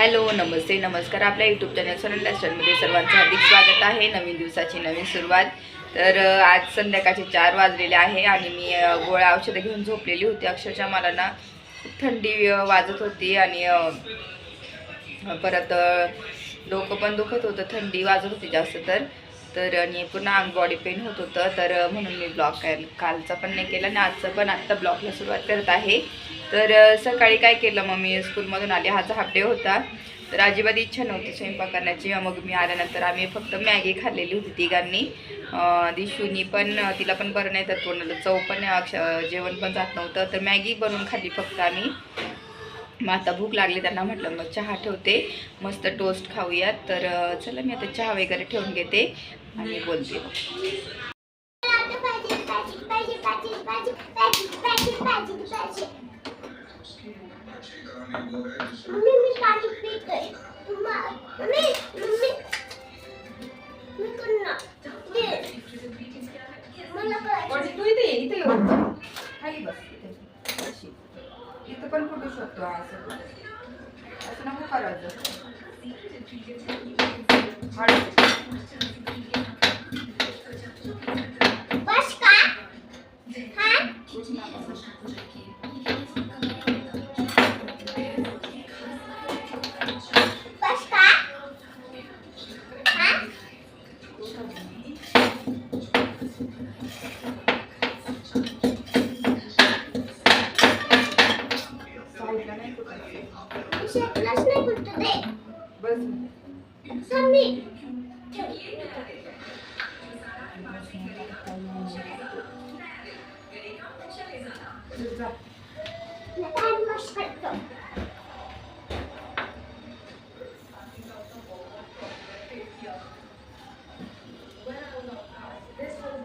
Hello नमस्ते नमस्कार. आपल्या YouTube channel Sonal लॅस्टरमध्ये सर्वांचं हार्दिक स्वागत आहे. नवीन दिवसाची नवीन सुरुवात. तर आज संध्याकाळचे चार वाजलेले आहे आणि मी गोळ्या औषधं घेऊन झोपलेली होती. अक्षरशः मला ना थंडी वाजत होती आणि परत डोकं पण दुखत होतं. थंडी वाजत होती जास्त तर. तर आणि पूर्ण अंग बॉडी पेन होत होतं. तर म्हणून मी ब्लॉग काय कालचा पण नाही केला आणि आजचं पण आत्ता ब्लॉगला सुरुवात करत आहे. तर सकाळी काय केलं? मग मी स्कूलमधून आले. हाचा हाफ डे होता. तर अजिबात इच्छा नव्हती स्वयंपाक करण्याची. मग मी आल्यानंतर आम्ही फक्त मॅगी खाल्लेली होती तिघांनी. दिशूनी पण तिला पण बरं नाही तर तोंडाला चव पण अक्ष जेवण पण जात नव्हतं. तर मॅगी बनवून खाल्ली फक्त आम्ही. मग आता भूक लागली त्यांना म्हटलं मग चहा ठेवते मस्त टोस्ट खाऊयात तर चला मी आता चहा वगैरे ठेवून घेते आणि बोलते मला करायचं तू इथे ये, इथे ये वरती. खाली बस इथे. अशी. इथं पण फुटू शकतो असं? असं नको करायचं. हळू.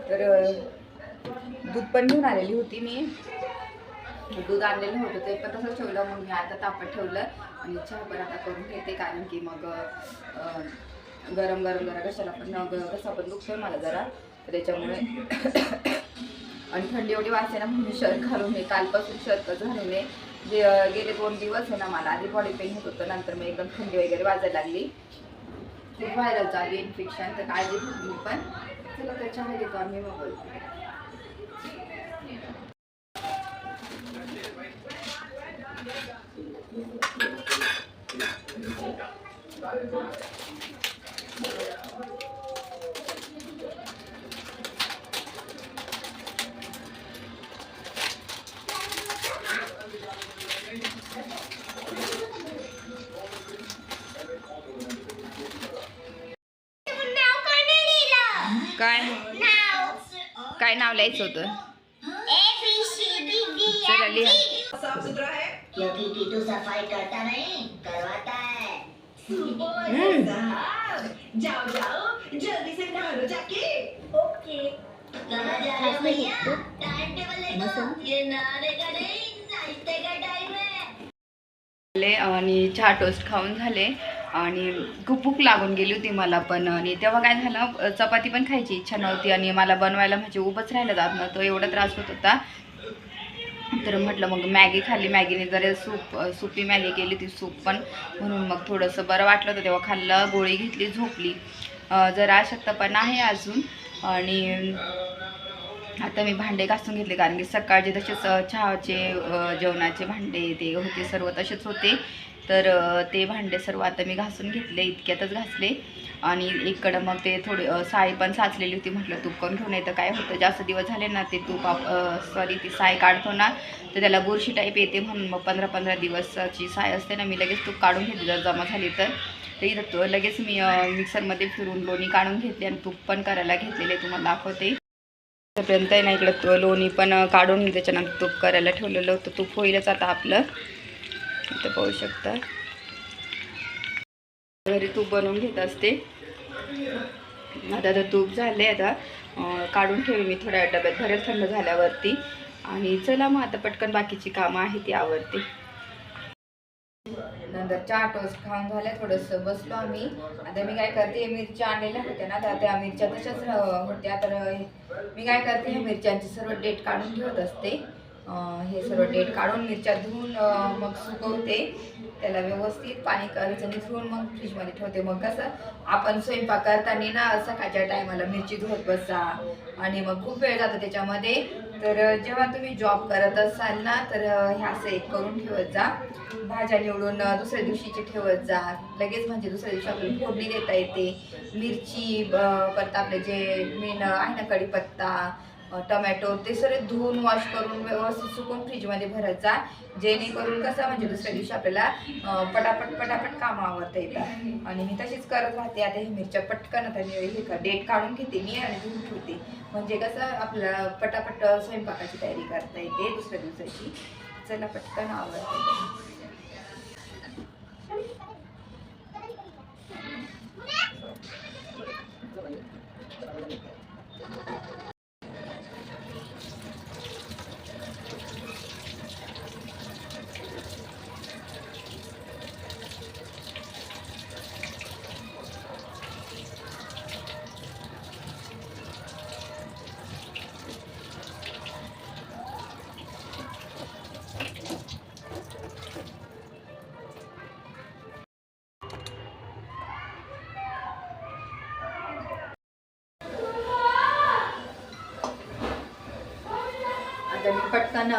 तर दूध पण घेऊन आलेली होती मी. दूध आणलेलं होतं ते पण तसं ठेवलं मग मी आता तापत ठेवलं आणि चहा पण आता करून घेते कारण की मग गरम गरम जरा कशाला पण ग- कसा पण दुखतोय मला जरा. त्याच्यामुळे आणि थंडी एवढी वाचे ना म्हणून शर्ट घालून नये कालपासून शर्ट घालून आहे जे गेले दोन दिवस आहे ना मला आधी बॉडी पेन होत होतं नंतर मग एकदम थंडी वगैरे वाजायला लागली. खूप व्हायरल झाली इन्फेक्शन तर काळजी घेतली पण. चला त्याच्यामध्ये चहा आम्ही मग बोलतो काय नाव. काय नाव लिहायचं होतं? A B C D D चला लिहा. क्योंकि टीटू सफाई करता नहीं? करवाता है जाओ जाओ जल्दी से नहा लो जाके ओके कहाँ जा रहे हो भैया टाइम टेबल देखो ये नहाने का नहीं नाश्ते का टाइम है झाले आणि चहा टोस्ट खाऊन झाले. आणि खूप भूक लागून गेली होती मला पण. आणि तेव्हा काय झालं चपाती पण खायची इच्छा नव्हती आणि मला बनवायला म्हणजे उभंच राहिलं जात नव्हतं एवढा त्रास होत होता. तर म्हटलं मग मॅगी खाल्ली. मॅगीने जरा सूप सुपी मॅगी केली ती सूप पण. म्हणून मग थोडंसं बरं वाटलं होतं तेव्हा खाल्लं गोळी घेतली झोपली. जरा अशक्त पण आहे अजून. आणि आता मी भांडे घासून घेतले कारण की सकाळचे तसेच चहाचे जेवणाचे भांडे ते होते सर्व तसेच होते. तर ते भांडे सर्व आता मी घासून घेतले इतक्यातच घासले. आणि इकडं मग ते थोडी साय पण साचलेली होती म्हटलं तूप करून घेऊन येतं काय होतं जास्त दिवस झाले ना ते तूप सॉरी ती साय काढतो ना तर त्याला बुरशी टाईप येते म्हणून मग पंधरा पंधरा दिवसाची साय असते ना मी लगेच तूप काढून घेतली जर जमा झाली तर. ते इथं लगेच मी मिक्सरमध्ये फिरून लोणी काढून घेतली आणि तूप पण करायला घेतलेले तुम्हाला दाखवते. त्यापर्यंत आहे ना इकडं लोणी पण काढून त्याच्यानंतर तूप करायला ठेवलेलं होतं. तूप होईलच आता आपलं. इथं पाहू शकता. घरी तूप बनवून घेत असते. आता तर तूप झाले आता. काढून ठेवी मी थोड्या डब्यात. भरेल थंड झाल्यावरती. आणि चला मग आता पटकन बाकीची कामं आहे ती आवडते नंतर चहा टोस्ट खाऊन झाल्या थोडंसं. बसलो आम्ही. आता मी काय करते मिरच्या आणलेल्या होत्या ना तर त्या मिरच्या तशाच होत्या. तर मी काय करते मिरच्यांची सर्व डेट काढून ठेवत असते. हे सर्व डेट काढून मिरच्या धुवून मग सुकवते. त्याला व्यवस्थित पाणी करायचं धुवून मग फ्रीजमध्ये ठेवते. मग कसं आपण स्वयंपाक करताना ना सकाळच्या टायमाला मिरची धुवत बसा. आणि मग खूप वेळ जातो त्याच्यामध्ये. तर जेव्हा तुम्ही जॉब करत असाल ना तर ह्या असं एक करून ठेवत जा. भाज्या निवडून दुसऱ्या दिवशीची ठेवत जा. लगेच म्हणजे दुसऱ्या दिवशी आपल्याला फोडणी देता येते. मिरची ब- परत आपले जे मेन आहे ना कढीपत्ता टमॅटो ते सगळे धुवून वॉश करून व्यवस्थित सुकून फ्रीजमध्ये भरायचा. जेणेकरून कसं म्हणजे दुसऱ्या दिवशी आपल्याला पटापट पटापट कामं आवडता येतात. आणि मी तशीच करत राहते. आता हे मिरच्या पटकन आता हे का डेट काढून घेते मी आणि धुवून ठेवते. म्हणजे कसं आपल्याला पटापट स्वयंपाकाची तयारी करता येते दुसऱ्या दिवसाची. चला पटकन आवडते आता मी पटकन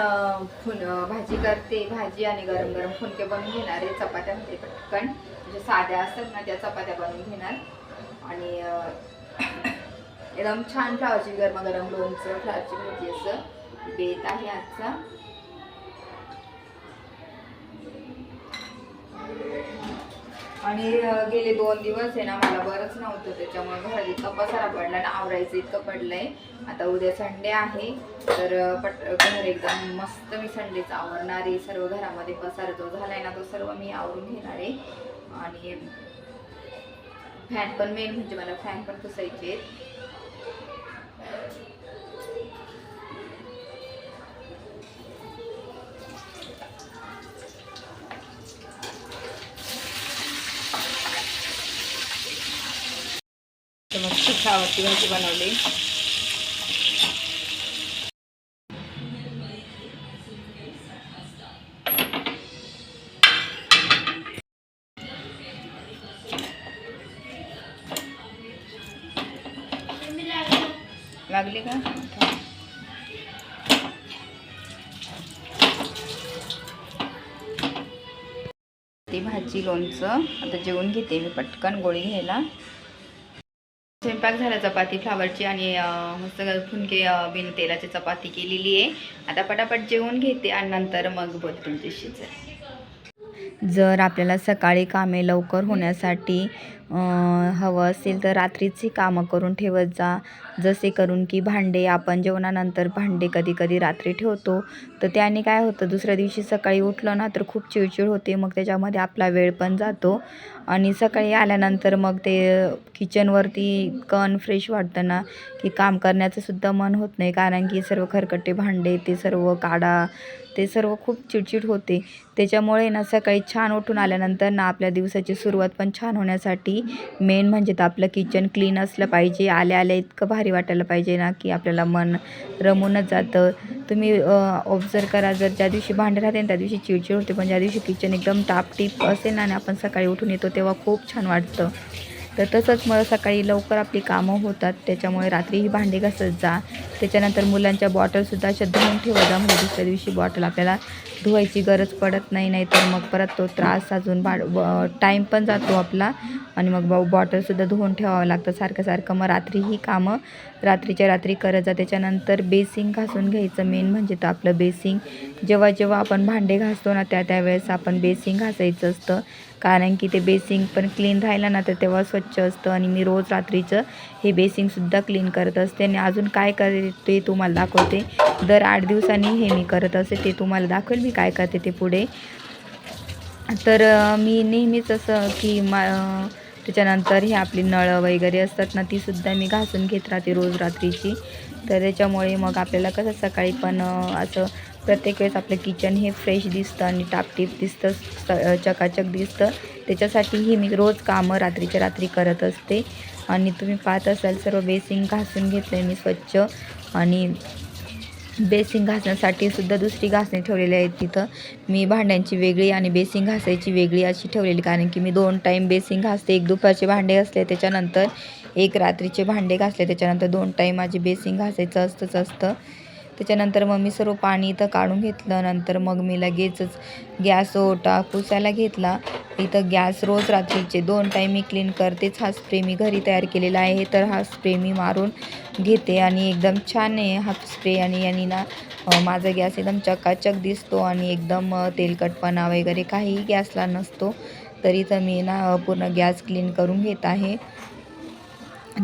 फुन भाजी करते भाजी आणि गरम गरम फुनके बनवून घेणार. आहे चपात्यामध्ये पटकन. म्हणजे साध्या असतात ना त्या चपात्या बनवून घेणार. आणि एकदम छान फ्लावरची गरमागरम लोणचं फ्लावरची भाजी असं. बेत आहे आजचा. आणि गेले दोन दिवस आहे ना मला बरंच नव्हतं त्याच्यामुळे घरात इतका पसारा पडला ना आवरायचं इतकं पडलंय. आता उद्या संडे आहे तर पट घर एकदम मस्त मी संडेचं आवरणार आहे. सर्व घरामध्ये पसारा जो झालाय ना तो सर्व मी आवरून घेणार आहे. आणि फॅन पण मेन म्हणजे मला फॅन पण पुसायचे आहेत तर मस्त फ्लावरची भाजी बनवली. लागली का? ती भाजी लोणचं. आता जेवून घेते मी पटकन गोळी घ्यायला. स्वयंपाक झाला चपाती फ्लावरची आणि अं, मस्त फुनके बिन तेलाची चपाती केलेली आहे. आता पटापट जेवून घेते आणि नंतर मग बोल तुमच्याशी. जर आपल्याला सकाळी कामे लवकर होण्यासाठी हवं असेल तर रात्रीची कामं करून ठेवत जा. जसे करून की भांडे आपण जेवणानंतर भांडे कधी कधी रात्री ठेवतो. तर त्याने काय होतं दुसऱ्या दिवशी सकाळी उठलं ना तर खूप चिडचिड होते. मग त्याच्यामध्ये आपला वेळ पण जातो. आणि सकाळी आल्यानंतर मग ते किचनवरती कण फ्रेश वाटतं ना की काम करण्याचं सुद्धा मन होत नाही. कारण की सर्व खरकटे भांडे ते सर्व काढा ते सर्व खूप चिडचिड होते. त्याच्यामुळे ना सकाळी छान उठून आल्यानंतर ना आपल्या दिवसाची सुरुवात पण छान होण्यासाठी मेन म्हणजे तर आपलं किचन क्लीन असलं पाहिजे आल्या आल्या इतकं भारी वाटायला पाहिजे ना की आपल्याला मन रमूनच जातं. तुम्ही ऑब्झर्व करा जर ज्या दिवशी भांडे राहते ना त्या दिवशी चिडचिड होते पण ज्या दिवशी किचन एकदम टापटीप असेल ना आणि आपण सकाळी उठून येतो तेव्हा खूप छान वाटतं. तर तसंच मग सकाळी लवकर आपली कामं होतात त्याच्यामुळे रात्रीही भांडी घासत जा. त्याच्यानंतर मुलांच्या बॉटलसुद्धा अशा धुवून ठेवत जा म्हणजे दुसऱ्या दिवशी बॉटल आपल्याला धुवायची गरज पडत नाही नाही तर मग परत तो त्रास अजून बा टाईम पण जातो आपला. आणि मग बॉ बॉटलसुद्धा धुवून ठेवावं लागतं सारखं सारखं. मग रात्री ही कामं रात्रीच्या रात्री करत जा. त्याच्यानंतर बेसिंग घासून घ्यायचं मेन म्हणजे तर आपलं बेसिंग जेव्हा जेव्हा आपण भांडे घासतो ना त्या त्यावेळेस आपण बेसिंग घासायचं असतं. कारण की ते बेसिंग पण क्लीन राहिलं ना तर तेव्हा स्वच्छ असतं आणि मी रोज रात्रीचं हे बेसिंगसुद्धा क्लीन करत असते. आणि अजून काय करते ते तुम्हाला दाखवते. दर आठ दिवसांनी हे मी करत असते ते तुम्हाला दाखवेल मी काय करते ते पुढे. तर मी नेहमीच असं की मा त्याच्यानंतर हे आपली नळं वगैरे असतात ना तीसुद्धा मी घासून घेत राहते रोज रात्रीची. तर त्याच्यामुळे मग आपल्याला कसं सकाळी पण असं प्रत्येक वेळेस आपलं किचन हे फ्रेश दिसतं आणि टापटीप दिसतं चकाचक दिसतं. त्याच्यासाठीही मी रोज कामं रात्रीच्या रात्री करत असते. आणि तुम्ही पाहत असाल सर्व बेसिंग घासून घेतलं आहे मी स्वच्छ. आणि बेसिंग घासण्यासाठी सुद्धा दुसरी घासणी ठेवलेली आहेत तिथं. मी भांड्यांची वेगळी आणि बेसिंग घासायची वेगळी अशी ठेवलेली कारण की मी दोन टाईम बेसिंग घासते. एक दुपारचे भांडे घासले त्याच्यानंतर एक रात्रीचे भांडे घासले त्याच्यानंतर दोन टाईम माझी बेसिंग घासायचं असतंच असतं. त्याच्यानंतर मग मी सर्व पाणी इथं काढून घेतलं. नंतर मग मी लगेचच गॅस ओटा पुसायला घेतला. इथं गॅस रोज रात्रीचे दोन टाईम मी क्लीन करतेच. हा स्प्रे मी घरी तयार केलेला आहे. तर हा स्प्रे मी मारून घेते आणि एकदम छान आहे हा स्प्रे आणि यांनी ना माझा गॅस एकदम चकाचक दिसतो आणि एकदम तेलकटपणा वगैरे काहीही गॅसला नसतो. तरी तर मी ना पूर्ण गॅस क्लीन करून घेत आहे.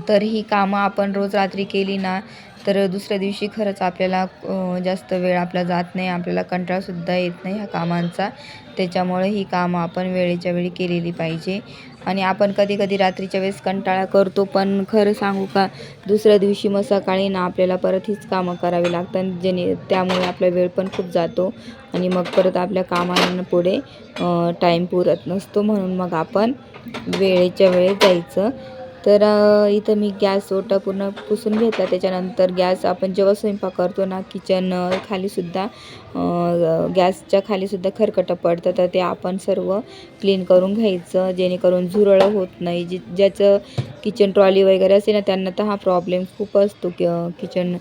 तर ही कामं आपण रोज रात्री केली ना तर दुसऱ्या दिवशी खरंच आपल्याला जास्त वेळ आपला जात नाही आपल्याला कंटाळासुद्धा येत नाही ह्या कामांचा. त्याच्यामुळे ही कामं आपण वेळेच्या वेळी केलेली पाहिजे. आणि आपण कधी कधी रात्रीच्या वेळेस कंटाळा करतो पण खरं सांगू का दुसऱ्या दिवशी मग सकाळी ना आपल्याला परत हीच कामं करावी लागतात जेणे त्यामुळे आपला वेळ पण खूप जातो. आणि मग परत आपल्या कामांना पुढे टाईम पुरत नसतो म्हणून मग आपण वेळेच्या वेळेत जायचं. तर इथं मी गॅस ओटा पूर्ण पुसून घेतला. त्याच्यानंतर गॅस आपण जेव्हा स्वयंपाक करतो ना किचन खालीसुद्धा गॅसच्या खालीसुद्धा खरकटं पडतं. तर ते आपण सर्व क्लीन करून घ्यायचं जेणेकरून झुरळं होत नाही. जी ज्याचं किचन ट्रॉली वगैरे असेल ना त्यांना तर हा प्रॉब्लेम खूप असतो. कि किचन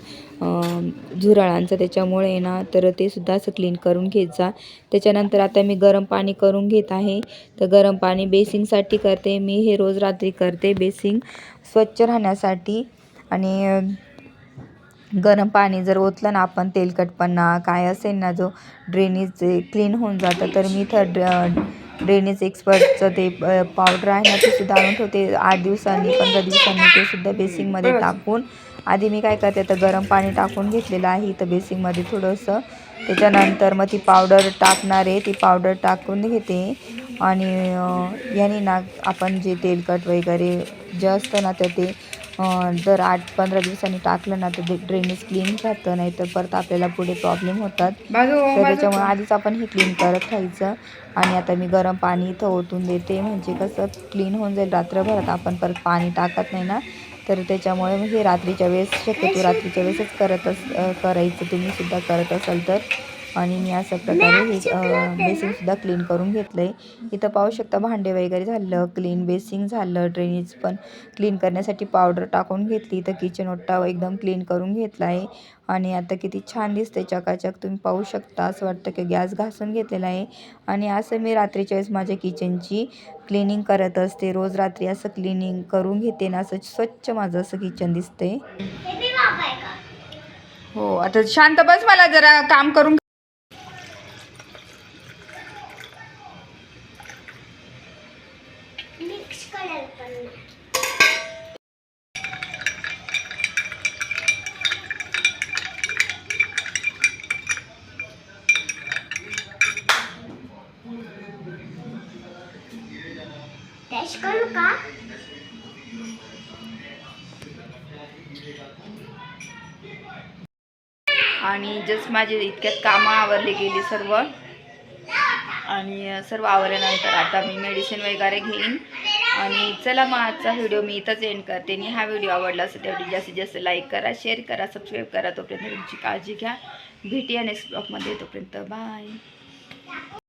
झुरळांचा त्याच्यामुळे ना तर ते सुद्धा असं क्लीन करून घेत जा. त्याच्यानंतर आता मी गरम पाणी करून घेत आहे. तर गरम पाणी बेसिंगसाठी करते. मी हे रोज रात्री करते बेसिंग स्वच्छ राहण्यासाठी. आणि गरम पाणी जर ओतलं ना आपण तेलकटपणा काय असेल ना जो ड्रेनेज क्लीन होऊन जातं तर मी ड्र ड्रेनेज एक्सपर्टचं ते पावडर आहे ना ते सुद्धा आणून ठेवते. आठ दिवसांनी पंधरा दिवसांनी ते सुद्धा बेसिंगमध्ये टाकून. आधी मी काय करते तर गरम पाणी टाकून घेतलेलं आहे. इथं बेसिंगमध्ये थोडंसं. त्याच्यानंतर मग ती पावडर टाकणार आहे. ती पावडर टाकून घेते. आणि याने ना आपण जे तेलकट वगैरे जे असतं ना तर ते दर आठ पंधरा दिवसांनी टाकलं ना तर ड्रेनेज क्लीन राहतं नाही तर परत आपल्याला पुढे प्रॉब्लेम होतात. तर त्याच्यामुळे आधीच आपण हे क्लीन करत राहायचं. आणि आता मी गरम पाणी इथं ओतून देते. म्हणजे कसं क्लीन होऊन जाईल. रात्रभरात आपण परत पाणी टाकत नाही ना. तर त्याच्यामुळे मग हे रात्रीच्या वेळेस शक्यतो रात्रीच्या वेळेसच करत अस करायचं. तुम्ही सुद्धा करत असाल तर. आणि मी अशा प्रकारे हे बेसिंगसुद्धा क्लीन करून घेतलं आहे इथं पाहू शकता भांडे वगैरे झालं क्लीन बेसिंग झालं ड्रेनेज पण क्लीन करण्यासाठी पावडर टाकून घेतली. तर किचन ओट्टा एकदम क्लीन करून घेतला आहे आणि आता किती छान दिसते चकाचक. तुम्ही पाहू शकता असं वाटतं की गॅस घासून घेतलेला आहे. आणि असं मी रात्रीच्या वेळेस माझ्या किचनची क्लिनिंग करत असते. रोज रात्री असं क्लिनिंग करून घेते ना असं स्वच्छ माझं असं किचन दिसते हे हो आता शांत बस मला जरा काम करून मिक्स कलर पण नाही. डॅश का? आणि जस्ट माझे इतक्यात कामं आवरली गेली सर्व. आणि सर्व आवरल्यानंतर आता मी मेडिसिन वगैरे घेईन. आणि चला मग आजचा व्हिडिओ मी इथंच एंड करते. आणि हा व्हिडिओ आवडला असेल तेवढी जास्तीत जास्त लाईक करा शेअर करा सबस्क्राईब करा. तोपर्यंत तुमची काळजी घ्या. भेटी या नेक्स्ट ब्लॉगमध्ये तोपर्यंत बाय